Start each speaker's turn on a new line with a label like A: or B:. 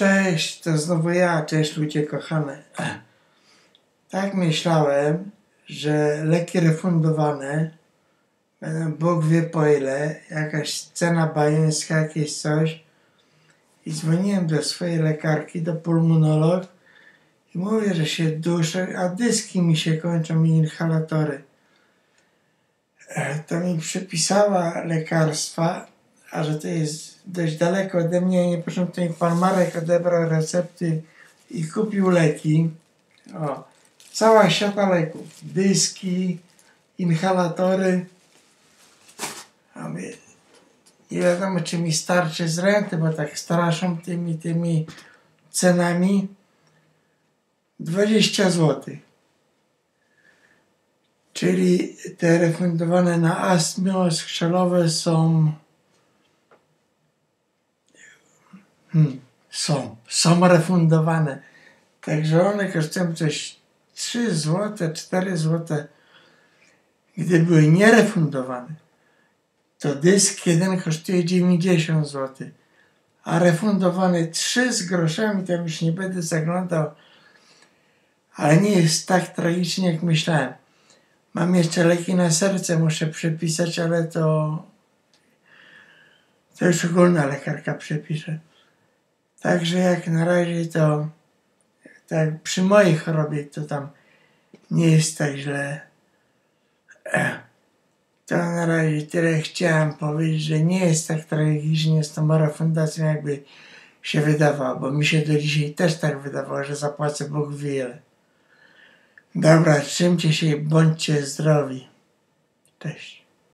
A: Cześć, to znowu ja, cześć ludzie kochane. Tak myślałem, że leki refundowane będą Bóg wie po ile, jakaś cena bajeńska, jakieś coś. I dzwoniłem do swojej lekarki, do pulmonolog i mówię, że się duszę, a dyski mi się kończą i inhalatory. E, To mi przepisała lekarstwa, a że to jest dość daleko ode mnie, nie proszę, to pan Marek odebrał recepty i kupił leki. O, cała siata leków. Dyski, inhalatory. A mówię, nie wiadomo, czy mi starczy z renty, bo tak straszą tymi, tymi cenami. 20 zł. Czyli te refundowane na astmy skrzelowe są Hmm, są, są refundowane. Także one kosztują coś 3 zł, 4 zł. Gdy były nierefundowane, to dysk jeden kosztuje 90 zł. A refundowany 3 z groszami, to już nie będę zaglądał. Ale nie jest tak tragicznie, jak myślałem. Mam jeszcze leki na serce, muszę przepisać, ale to, to już ogólna lekarka przepisze. Także jak na razie to tak przy mojej chorobie to tam nie jest tak źle. Ech. To na razie tyle chciałem powiedzieć, że nie jest tak tragicznie z tą refundacją jakby się wydawało, bo mi się do dzisiaj też tak wydawało, że zapłacę Bóg wiele. Dobra, trzymcie się i bądźcie zdrowi. Cześć.